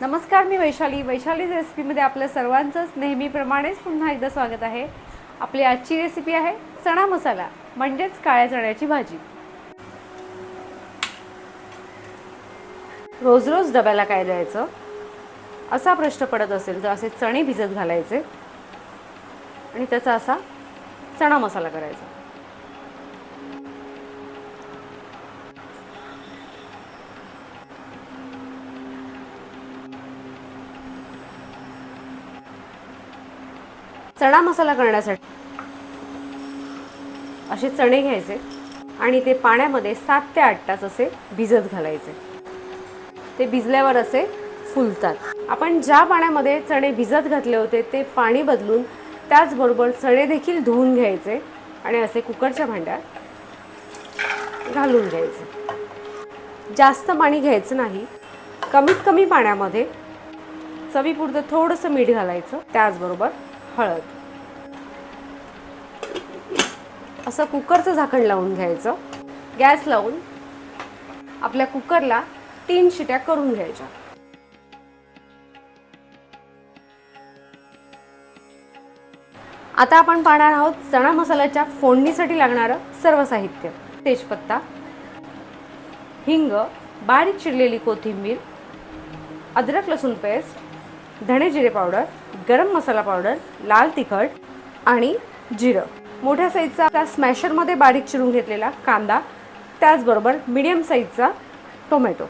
नमस्कार मी वैशाली. वैशाली रेसिपीमध्ये आपलं सर्वांचंच नेहमीप्रमाणेच पुन्हा एकदा स्वागत आहे. आपली आजची रेसिपी आहे चणा मसाला म्हणजेच काळ्या चण्याची भाजी. रोज रोज डब्याला काय द्यायचं? असा प्रश्न पडत असेल तर असे चणे भिजत घालायचे आणि त्याचा असा चणा मसाला करायचा. चणा मसाला करण्यासाठी. असे चणे घ्यायचे आणि ते पाण्यामध्ये सात ते आठ तास असे भिजत घालायचे. ते भिजल्यावर असे फुलतात. आपण ज्या पाण्यामध्ये चणे भिजत घातले होते ते पाणी बदलून त्याचबरोबर चणे देखील धुवून घ्यायचे आणि असे कुकरच्या भांड्यात घालून घ्यायचे. जास्त पाणी घ्यायचं नाही. कमीत कमी पाण्यामध्ये चवीपुरतं थोडंसं मीठ घालायचं त्याचबरोबर हळद. असं कुकरचं झाकण लावून घ्यायचं. गॅस लावून आपल्या कुकरला तीन शिट्या करून घ्यायच्या. आता आपण पाहणार आहोत चणा मसाल्याच्या फोडणीसाठी लागणारं सर्व साहित्य. तेजपत्ता हिंग बारीक चिरलेली कोथिंबीर अद्रक लसूण पेस्ट धणे जिरे पावडर गरम मसाला पावडर लाल तिखट आणि जिरं. मोठ्या साईजचा त्या स्मॅशरमध्ये बारीक चिरून घेतलेला कांदा त्याचबरोबर मीडियम साईजचा टोमॅटो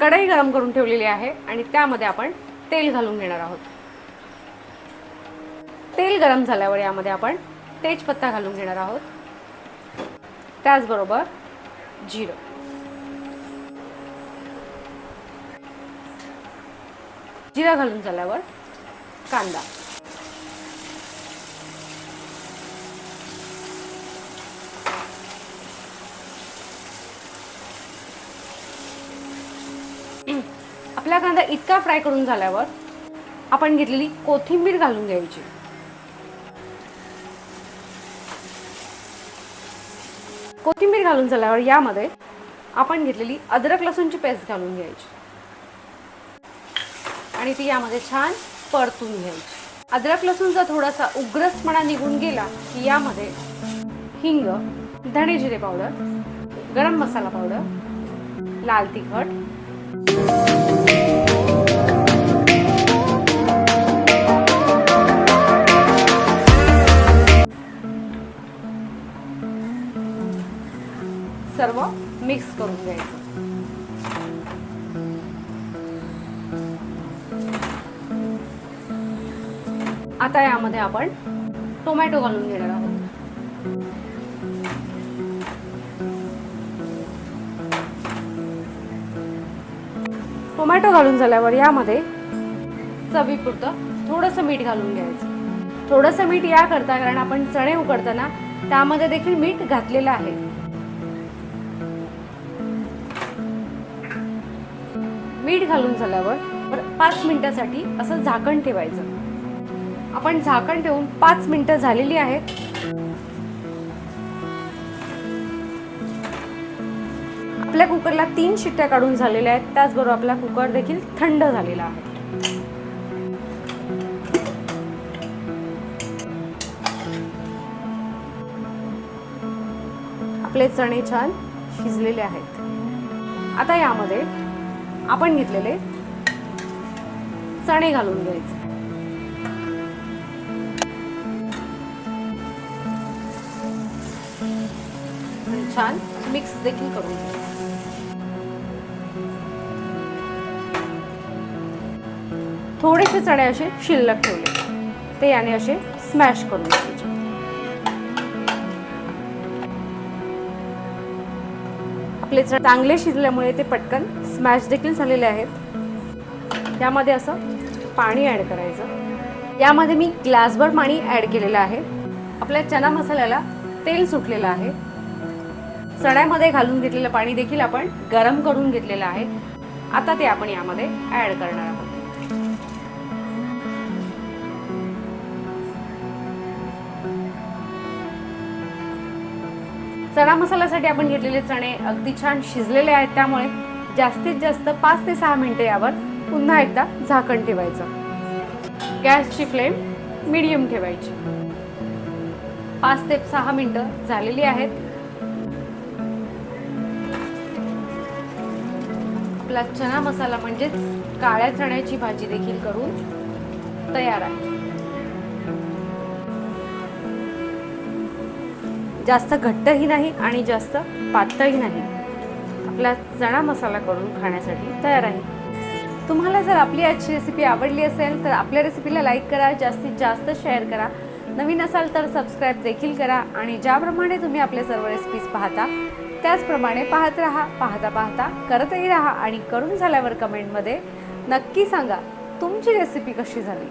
कढई गरम करून ठेवलेली आहे आणि त्यामध्ये आपण तेल घालून घेणार आहोत. तेल गरम झाल्यावर यामध्ये आपण तेजपत्ता घालून घेणार आहोत. त्याचबरोबर जिरं. जिरा घालून झाल्यावर कांदा. आपला कांदा इतका फ्राय करून झाल्यावर आपण घेतलेली कोथिंबीर घालून घ्यायची. कोथिंबीर घालून झाल्यावर यामध्ये आपण घेतलेली अद्रक लसूणची पेस्ट घालून घ्यायची. आणि ती यामध्ये छान परतून घ्यायची. अद्रक लसूणचा थोडासा उग्रसपणा निघून गेला की यामध्ये हिंग धणे जिरे पावडर गरम मसाला पावडर लाल तिखट सर्व मिक्स करून घ्यायचं. आता यामध्ये आपण टोमॅटो घालून घेणार आहोत. टोमॅटो घालून झाल्यावर यामध्ये चवीपुरतं थोडंसं मीठ घालून घ्यायचं. थोडंसं मीठ या करता कारण आपण चणे उकडताना त्यामध्ये देखील मीठ घातलेलं आहे. मीठ घालून झाल्यावर पाच मिनिटासाठी असं झाकण ठेवायचं. आपण झाकण ठेवून पाच मिनिटं झालेली आहेत. आपल्या कुकरला तीन शिट्ट्या काढून झालेल्या आहेत. त्याचबरोबर आपला कुकर देखील थंड झालेला आहे. आपले चणे छान शिजलेले आहेत. आता यामध्ये आपण घेतलेले चणे घालून घ्यायचे. छान मिक्स देखील करून घ्यायचं. थोडेसे चणे असे शिल्लक ठेवले. ते याने असे स्मॅश करून घ्यायचे. आपले चणे चांगले शिजल्यामुळे ते पटकन स्मॅश देखील झालेले आहेत. त्यामध्ये असं पाणी ॲड करायचं. यामध्ये मी ग्लासभर पाणी ॲड केलेलं आहे. आपल्या चना मसाल्याला तेल सुटलेलं आहे. चण्यामध्ये घालून घेतलेलं पाणी देखील आपण गरम करून घेतलेलं आहे. आता ते आपण यामध्ये ॲड करणार आहोत. चणा मसाल्यासाठी आपण घेतलेले चणे अगदी छान शिजलेले आहेत त्यामुळे जास्तीत जास्त पाच ते सहा मिनटं यावर पुन्हा एकदा झाकण ठेवायचं. गॅसची फ्लेम मिडियम ठेवायची. पाच ते सहा मिनटं झालेली आहेत. आपला चना मसाला म्हणजेच काळ्या चण्याची भाजी देखील करून तयार आहे. जास्त घट्टही नाही आणि जास्त पातळही नाही. आपला चणा मसाला करून खाण्यासाठी तयार आहे. तुम्हाला जर आपली आजची रेसिपी आवडली असेल तर आपल्या रेसिपीला लाईक करा जास्तीत जास्त शेअर करा. नवीन असाल तर सबस्क्राईब देखील करा आणि ज्याप्रमाणे तुम्ही आपले सर्व रेसिपीज पाहता त्याचप्रमाणे पाहत राहा पाहता पाहता करतही राहा आणि करून झाल्यावर कमेंटमध्ये नक्की सांगा तुमची रेसिपी कशी झाली?